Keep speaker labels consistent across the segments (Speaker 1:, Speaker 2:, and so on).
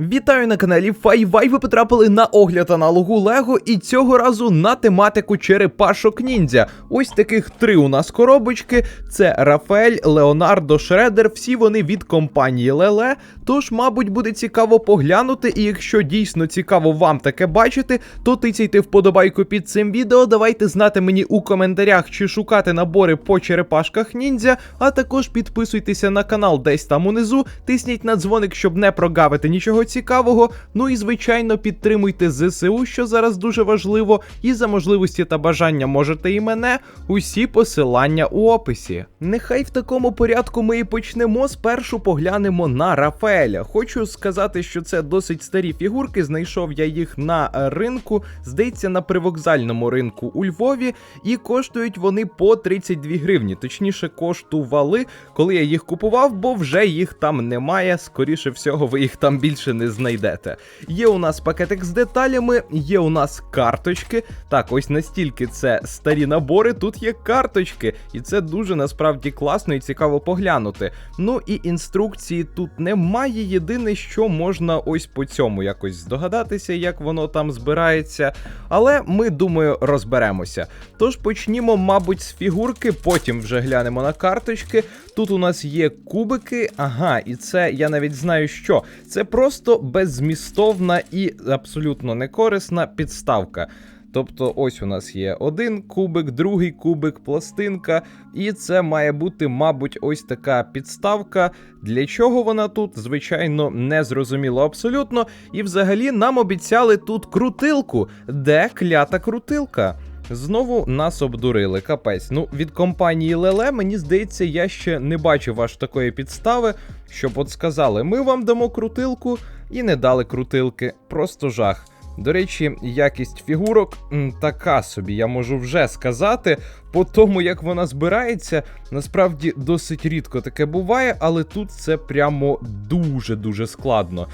Speaker 1: Вітаю на каналі Файвай. Ви потрапили на огляд аналогу Лего, і цього разу на тематику черепашок ніндзя. Ось таких три у нас коробочки: це Рафаель, Леонардо, Шредер. Всі вони від компанії Леле. Тож, мабуть, буде цікаво поглянути. І якщо дійсно цікаво вам таке бачити, то тицяйте вподобайку під цим відео. Давайте знати мені у коментарях, чи шукати набори по черепашках ніндзя. А також підписуйтеся на канал десь там унизу. Тисніть на дзвоник, щоб не прогавити нічого цікавого. Ну і звичайно підтримуйте ЗСУ, що зараз дуже важливо. І за можливості та бажання можете і мене. Усі посилання у описі. Нехай в такому порядку ми і почнемо. Спершу поглянемо на Рафаеля. Хочу сказати, що це досить старі фігурки. Знайшов я їх на ринку, здається, на привокзальному ринку у Львові, і коштують вони по 32 гривні. Точніше, коштували, коли я їх купував, бо вже їх там немає. Скоріше всього, ви їх там більше не знайдете. Є у нас пакетик з деталями, є у нас карточки. Так, ось настільки це старі набори. Тут є карточки, і це дуже насправді класно і цікаво поглянути. Ну і інструкції тут немає. Єдине, що можна ось по цьому якось здогадатися, як воно там збирається. Але ми думаю, розберемося. Тож почнімо, мабуть, з фігурки, потім вже глянемо на карточки. Тут у нас є кубики. Ага, і це я навіть знаю, що це просто беззмістовна і абсолютно некорисна підставка. Тобто, ось у нас є один кубик, другий кубик, пластинка, і це має бути, мабуть, ось така підставка. Для чого вона тут? Звичайно, не зрозуміло абсолютно. І взагалі нам обіцяли тут крутилку. Де клята крутилка? Знову нас обдурили, капець. Ну, від компанії Леле, мені здається, я ще не бачив аж такої підстави, щоб от сказали, ми вам дамо крутилку і не дали крутилки. Просто жах. До речі, якість фігурок така собі, я можу вже сказати. По тому, як вона збирається, насправді досить рідко таке буває, але тут це прямо дуже-дуже складно.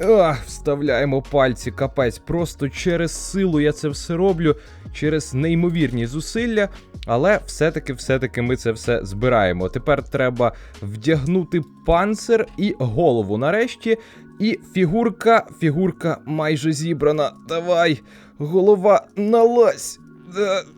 Speaker 1: Ах, вставляємо пальці, капець. Просто через силу я це все роблю, через неймовірні зусилля. Але все-таки, все-таки ми це все збираємо. Тепер треба вдягнути панцир і голову нарешті. І фігурка, фігурка майже зібрана. Давай, голова налазь.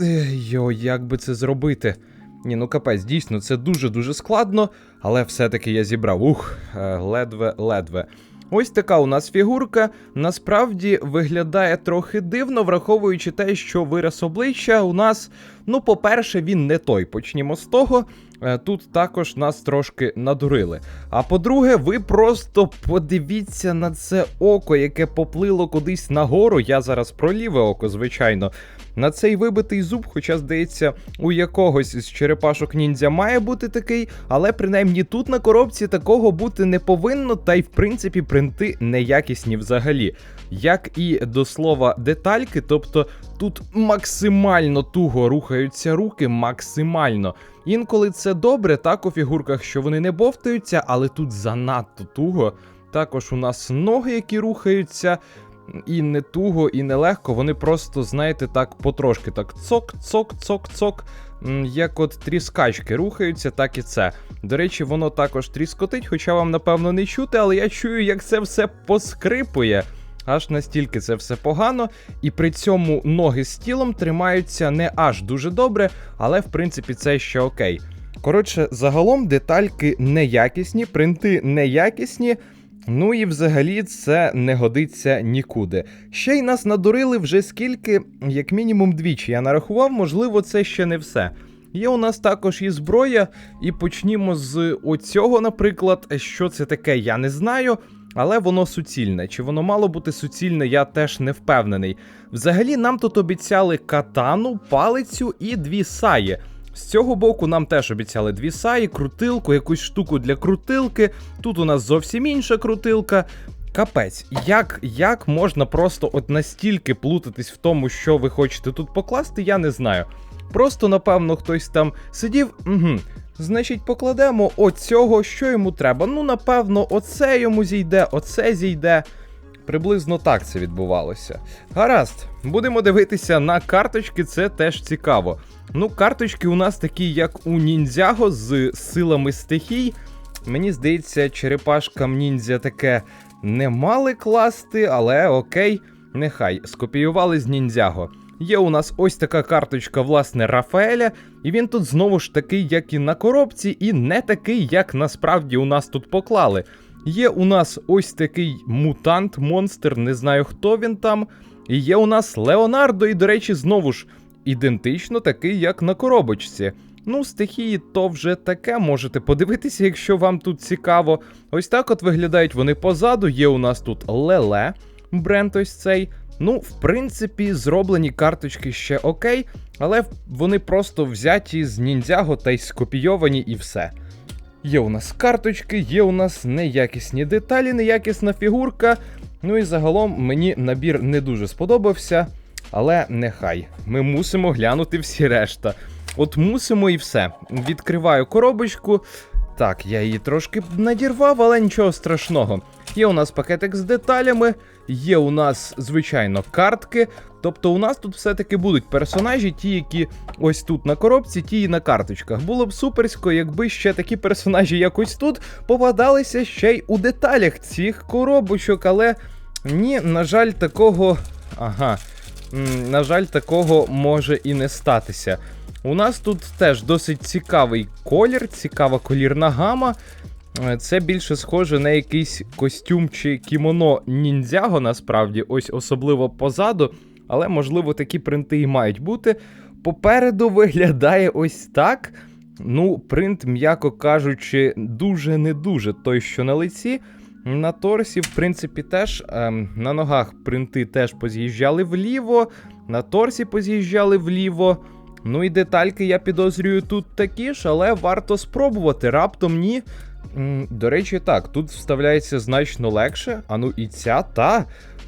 Speaker 1: Е, Йо, як би це зробити? Ні, ну капець, дійсно, це дуже-дуже складно, але все-таки я зібрав. Ух, е, ледве-ледве. Ось така у нас фігурка. Насправді виглядає трохи дивно, враховуючи те, що вираз обличчя у нас, ну, по-перше, він не той. Почнімо з того. Е, Тут також нас трошки надурили. А по-друге, ви просто подивіться на це око, яке поплило кудись нагору. Я зараз про ліве око, звичайно. На цей вибитий зуб, хоча, здається, у якогось з черепашок ніндзя має бути такий, але принаймні тут на коробці такого бути не повинно, та й в принципі принти неякісні взагалі. Як і до слова детальки, тобто тут максимально туго рухаються руки, максимально. Інколи це добре, так у фігурках, що вони не бовтаються, але тут занадто туго. Також у нас ноги, які рухаються. І не туго, і не легко, вони просто, знаєте, так потрошки так цок, цок, цок, цок. Як от тріскачки рухаються, так і це. До речі, воно також тріскотить, хоча вам, напевно, не чути, але я чую, як це все поскрипує. Аж настільки це все погано, і при цьому ноги з тілом тримаються не аж дуже добре, але в принципі це ще окей. Коротше, загалом детальки неякісні, принти неякісні. Ну і взагалі це не годиться нікуди. Ще й нас надурили вже скільки, як мінімум двічі. Я нарахував, можливо, це ще не все. Є у нас також і зброя, і почнімо з оцього, наприклад. Що це таке, я не знаю. Але воно суцільне. Чи воно мало бути суцільне, я теж не впевнений. Взагалі, нам тут обіцяли катану, палицю і дві саї. З цього боку нам теж обіцяли дві саї, крутилку, якусь штуку для крутилки. Тут у нас зовсім інша крутилка. Капець, як, як можна просто от настільки плутатись в тому, що ви хочете тут покласти, я не знаю. Просто, напевно, хтось там сидів. Угу. Значить, покладемо оцього, що йому треба. Ну, напевно, оце йому зійде, оце зійде. Приблизно так це відбувалося. Гаразд, будемо дивитися на карточки, це теж цікаво. Ну, карточки у нас такі, як у ніндзяго з силами стихій. Мені здається, черепашкам ніндзя таке не мали класти, але окей, нехай скопіювали з ніндзяго. Є у нас ось така карточка, власне, Рафаеля, і він тут знову ж такий, як і на коробці, і не такий, як насправді у нас тут поклали. Є у нас ось такий мутант, монстр, не знаю хто він там. І є у нас Леонардо, і, до речі, знову ж ідентично такий, як на коробочці. Ну, стихії то вже таке, можете подивитися, якщо вам тут цікаво. Ось так от виглядають вони позаду. Є у нас тут Леле, бренд ось цей. Ну, в принципі, зроблені карточки ще окей, але вони просто взяті з ніндзяго та й скопійовані і все. Є у нас карточки, є у нас неякісні деталі, неякісна фігурка. Ну і загалом мені набір не дуже сподобався, але нехай. Ми мусимо глянути всі решта. От мусимо і все. Відкриваю коробочку. Так, я її трошки надірвав, але нічого страшного. Є у нас пакетик з деталями, є у нас, звичайно, картки. Тобто у нас тут все-таки будуть персонажі, ті, які ось тут на коробці, ті і на карточках. Було б суперсько, якби ще такі персонажі, як ось тут, попадалися ще й у деталях цих коробочок, але ні, на жаль, такого. Ага. На жаль, такого може і не статися. У нас тут теж досить цікавий колір, цікава колірна гама. Е, Це більше схоже на якийсь костюм чи кімоно ніндзяго, насправді, ось особливо позаду, але можливо такі принти і мають бути. Попереду виглядає ось так. Ну, принт, м'яко кажучи, дуже не дуже той, що на лиці. На торсі, в принципі, теж ем, на ногах принти теж поз'їжджали вліво, на торсі поз'їжджали вліво. Ну і детальки, я підозрюю, тут такі ж, але варто спробувати. Раптом ні. До речі, так, тут вставляється значно легше. А ну і ця, та.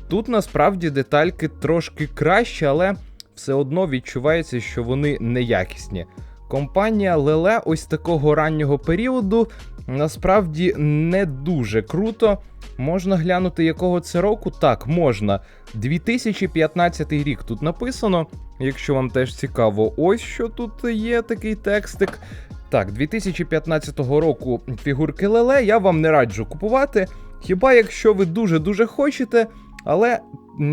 Speaker 1: Тут насправді детальки трошки краще, але все одно відчувається, що вони неякісні. Компанія Леле ось такого раннього періоду насправді не дуже круто. Можна глянути, якого це року? Так, можна. 2015 рік тут написано. Якщо вам теж цікаво, ось що тут є такий текстик. Так, 2015 року фігурки Леле я вам не раджу купувати. Хіба якщо ви дуже-дуже хочете, але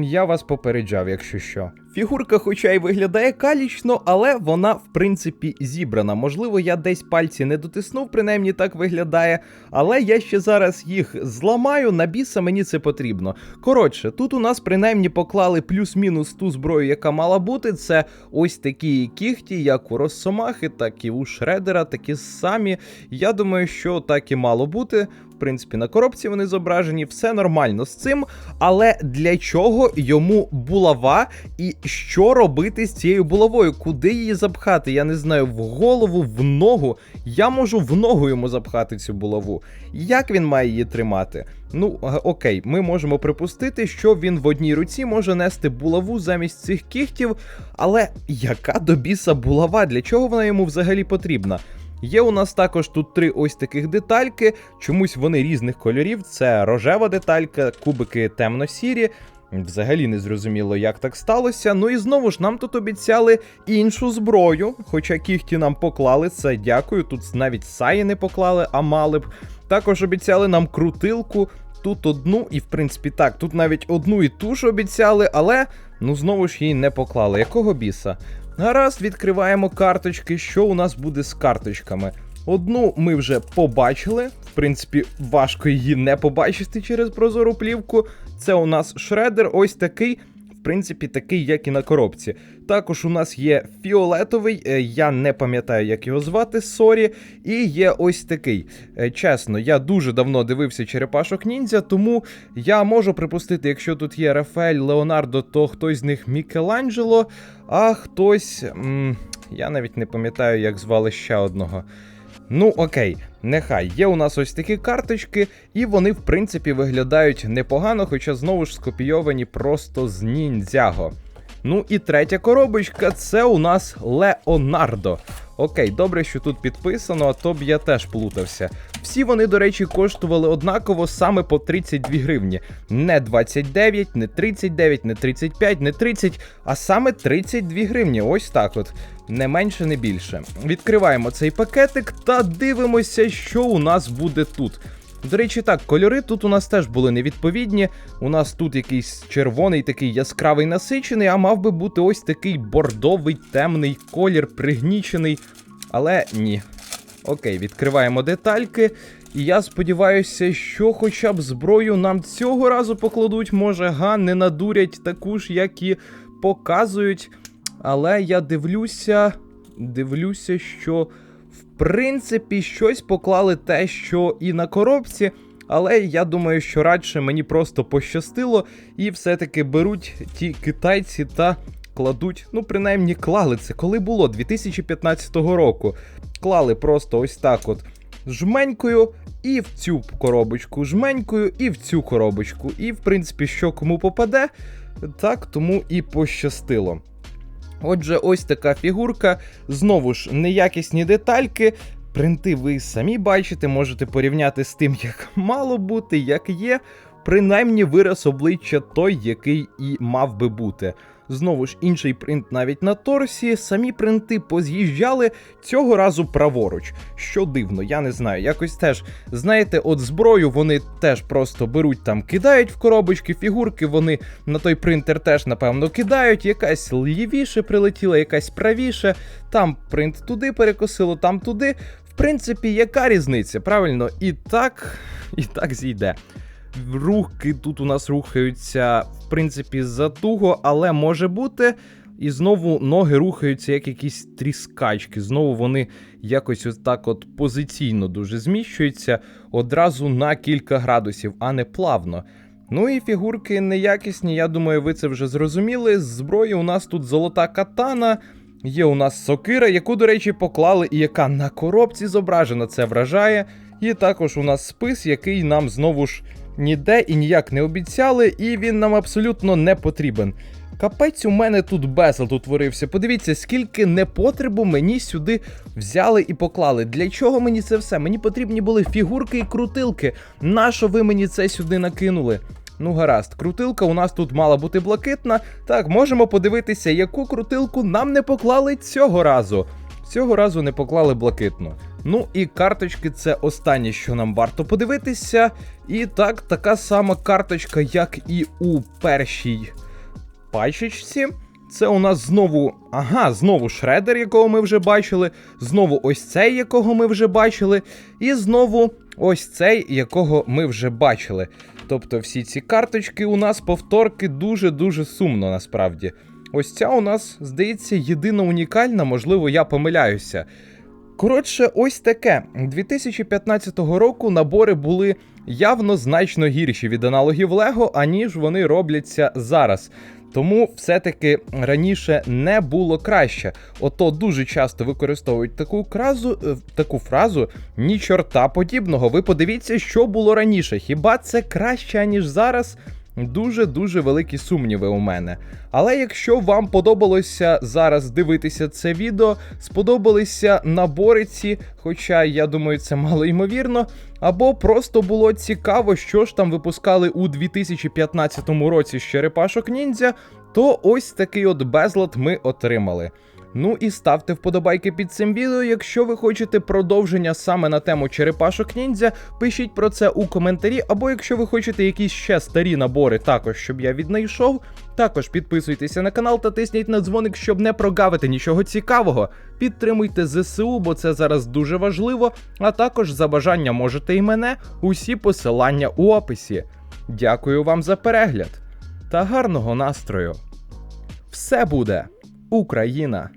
Speaker 1: я вас попереджав, якщо що. Фігурка, хоча й виглядає калічно, але вона, в принципі, зібрана. Можливо, я десь пальці не дотиснув, принаймні так виглядає. Але я ще зараз їх зламаю, на біса мені це потрібно. Коротше, тут у нас принаймні поклали плюс-мінус ту зброю, яка мала бути. Це ось такі кіхті, як у Росомахи, так і у Шредера, такі самі. Я думаю, що так і мало бути. Принципі, на коробці вони зображені, все нормально з цим. Але для чого йому булава і що робити з цією булавою? Куди її запхати? Я не знаю, в голову, в ногу. Я можу в ногу йому запхати цю булаву. Як він має її тримати? Ну, окей, ми можемо припустити, що він в одній руці може нести булаву замість цих кіхтів. Але яка до біса булава? Для чого вона йому взагалі потрібна? Є у нас також тут три ось таких детальки. Чомусь вони різних кольорів. Це рожева деталька, кубики темно-сірі. Взагалі не зрозуміло, як так сталося. Ну і знову ж нам тут обіцяли іншу зброю, хоча кіхті нам поклали це. Дякую. Тут навіть саї не поклали, а мали б. Також обіцяли нам крутилку. Тут одну, і в принципі так, тут навіть одну і ту ж обіцяли, але ну знову ж її не поклали. Якого біса? Гаразд, відкриваємо карточки. Що у нас буде з карточками? Одну ми вже побачили. В принципі, важко її не побачити через прозору плівку. Це у нас шредер, ось такий. В принципі, такий, як і на коробці. Також у нас є фіолетовий, е, я не пам'ятаю, як його звати, сорі. І є ось такий. Е, Чесно, я дуже давно дивився черепашок ніндзя, тому я можу припустити, якщо тут є Рафаель, Леонардо, то хтось з них Мікеланджело, а хтось. м, я навіть не пам'ятаю, як звали ще одного. Ну, окей, нехай. Є у нас ось такі карточки, і вони, в принципі, виглядають непогано, хоча знову ж скопійовані просто з ніндзяго. Ну і третя коробочка це у нас Леонардо. Окей, добре, що тут підписано, а то б я теж плутався. Всі вони, до речі, коштували однаково саме по 32 гривні. Не 29, не 39, не 35, не 30, а саме 32 гривні. Ось так от. Не менше, не більше. Відкриваємо цей пакетик та дивимося, що у нас буде тут. До речі, так, кольори тут у нас теж були невідповідні. У нас тут якийсь червоний, такий яскравий насичений, а мав би бути ось такий бордовий темний колір, пригнічений. Але ні. Окей, відкриваємо детальки. І я сподіваюся, що хоча б зброю нам цього разу покладуть, може, га, не надурять таку ж, як і показують. Але я дивлюся, дивлюся, що принципі щось поклали те, що і на коробці. Але я думаю, що радше мені просто пощастило, і все-таки беруть ті китайці та кладуть, ну принаймні клали це. Коли було 2015 року. Клали просто ось так от жменькою, і в цю коробочку жменькою, і в цю коробочку. І, в принципі, що кому попаде, так тому і пощастило. Отже, ось така фігурка. Знову ж, неякісні детальки. Принти ви самі бачите, можете порівняти з тим, як мало бути, як є. Принаймні вираз обличчя той, який і мав би бути. Знову ж інший принт навіть на торсі. Самі принти поз'їжджали цього разу праворуч. Що дивно, я не знаю. Якось теж, знаєте, от зброю вони теж просто беруть там, кидають в коробочки, фігурки вони на той принтер теж, напевно, кидають. Якась лівіше прилетіла, якась правіше. Там принт туди перекосило, там туди. В принципі, яка різниця? Правильно, і так, і так зійде. Рухи тут у нас рухаються, в принципі, затуго, але може бути. І знову ноги рухаються як якісь тріскачки. Знову вони якось ось так от позиційно дуже зміщуються одразу на кілька градусів, а не плавно. Ну і фігурки неякісні, я думаю, ви це вже зрозуміли. З зброї у нас тут золота катана, є у нас сокира, яку, до речі, поклали, і яка на коробці зображена, це вражає. І також у нас спис, який нам знову ж ніде і ніяк не обіцяли, і він нам абсолютно не потрібен. Капець у мене тут безлад утворився. Подивіться, скільки непотребу мені сюди взяли і поклали. Для чого мені це все? Мені потрібні були фігурки і крутилки. Нащо ви мені це сюди накинули? Ну, гаразд, крутилка у нас тут мала бути блакитна. Так, можемо подивитися, яку крутилку нам не поклали цього разу. Цього разу не поклали блакитну. Ну і карточки це останнє, що нам варто подивитися. І так, така сама карточка, як і у першій пачечці. Це у нас знову. Ага, знову шредер, якого ми вже бачили. Знову ось цей, якого ми вже бачили. І знову ось цей, якого ми вже бачили. Тобто всі ці карточки у нас повторки дуже-дуже сумно насправді. Ось ця у нас, здається, єдина унікальна, можливо, я помиляюся. Коротше, ось таке. 2015 року набори були явно значно гірші від аналогів Лего, аніж вони робляться зараз. Тому все-таки раніше не було краще. Ото дуже часто використовують таку кразу, е, таку фразу ні чорта подібного. Ви подивіться, що було раніше. Хіба це краще, ніж зараз? Дуже-дуже великі сумніви у мене. Але якщо вам подобалося зараз дивитися це відео, сподобалися набори ці, хоча я думаю, це мало ймовірно, або просто було цікаво, що ж там випускали у 2015 році з черепашок ніндзя, то ось такий от безлад ми отримали. Ну і ставте вподобайки під цим відео. Якщо ви хочете продовження саме на тему черепашок ніндзя, пишіть про це у коментарі. Або якщо ви хочете якісь ще старі набори, також щоб я віднайшов. Також підписуйтеся на канал та тисніть на дзвоник, щоб не прогавити нічого цікавого. Підтримуйте ЗСУ, бо це зараз дуже важливо. А також за бажання можете і мене. Усі посилання у описі. Дякую вам за перегляд та гарного настрою. Все буде Україна!